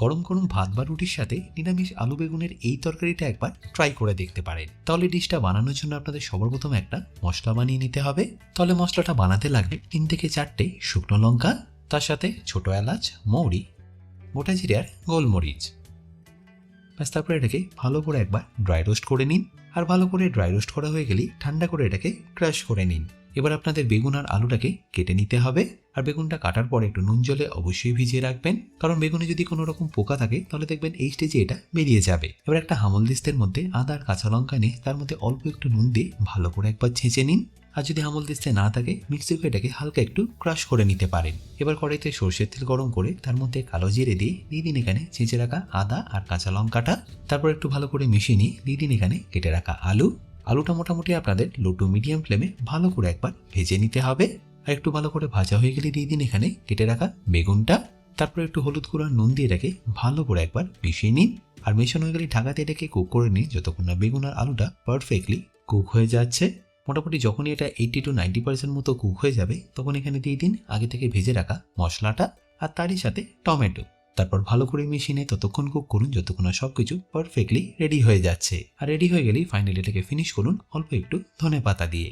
গরম গরম ভাত বা রুটির সাথে নিরামিষ আলু বেগুনের এই তরকারিটা একবার ট্রাই করে দেখতে পারেন। তাহলে ডিশটা বানানোর জন্য আপনাদের সবার প্রথম একটা মশলা বানিয়ে নিতে হবে। তাহলে মশলাটা বানাতে লাগবে তিন থেকে চারটে শুকনো লঙ্কা, তার সাথে ছোট এলাচ, মৌরি, মোটা জিরে আর গোলমরিচ। ব্যাস, তারপরে এটাকে ভালো করে একবার ড্রাই রোস্ট করে নিন। আর ভালো করে ড্রাই রোস্ট করা হয়ে গেলেই ঠান্ডা করে এটাকে ক্রাশ করে নিন। এবার আপনাদের বেগুন আর আলুটাকে কেটে নিতে হবে। আর বেগুনটা কাটার পর একটু নুন জলে অবশ্যই ভিজিয়ে রাখবেন। কারণ বেগুনে যদি কোনো রকম পোকা থাকে, তাহলে দেখবেন এই স্টেজে এটা বেরিয়ে যাবে। এবার একটা হামল দিস্তের মধ্যে আদা আর কাঁচা লঙ্কা নিয়ে তার মধ্যে অল্প একটু নুন দিয়ে ভালো করে একবার ছেঁচে নিন। আর যদি হামল দিস্তে না থাকে মিক্সিকে এটাকে হালকা একটু ক্রাশ করে নিতে পারেন। এবার কড়াইতে সর্ষের তেল গরম করে তার মধ্যে কালো জিরে দিয়ে দিয়ে দিন এখানে ছেঁচে রাখা আদা আর কাঁচা লঙ্কাটা। তারপর একটু ভালো করে মিশিয়ে নিয়ে দিয়ে দিন এখানে কেটে রাখা আলু। আলুটা মোটামুটি আপনাদের লো টু মিডিয়াম ফ্লেমে ভালো করে একবার ভেজে নিতে হবে। আর একটু ভালো করে ভাজা হয়ে গেলে দিয়ে দিন এখানে কেটে রাখা বেগুনটা। তারপর একটু হলুদ গুঁড়ো নুন দিয়ে রেখে ভালো করে একবার মিশিয়ে নিন। আর মেশানো হয়ে গেলে ঢাকাতে এটাকে কুক করে নিন যতক্ষণ না বেগুন আর আলুটা পারফেক্টলি কুক হয়ে যাচ্ছে। মোটামুটি যখনই এটা এইটি টু নাইনটি পার্সেন্ট মতো কুক হয়ে যাবে, তখন এখানে দিয়ে দিন আগে থেকে ভেজে রাখা মশলাটা আর তারই সাথে টমেটো। তারপর ভালো করে মেশিনে ততক্ষণ কুক করুন, যতক্ষণ না সব কিছু পারফেক্টলি রেডি হয়ে যাচ্ছে। আর রেডি হয়ে গেলেই ফাইনালি এটাকে ফিনিশ করুন অল্প একটু ধনে পাতা দিয়ে।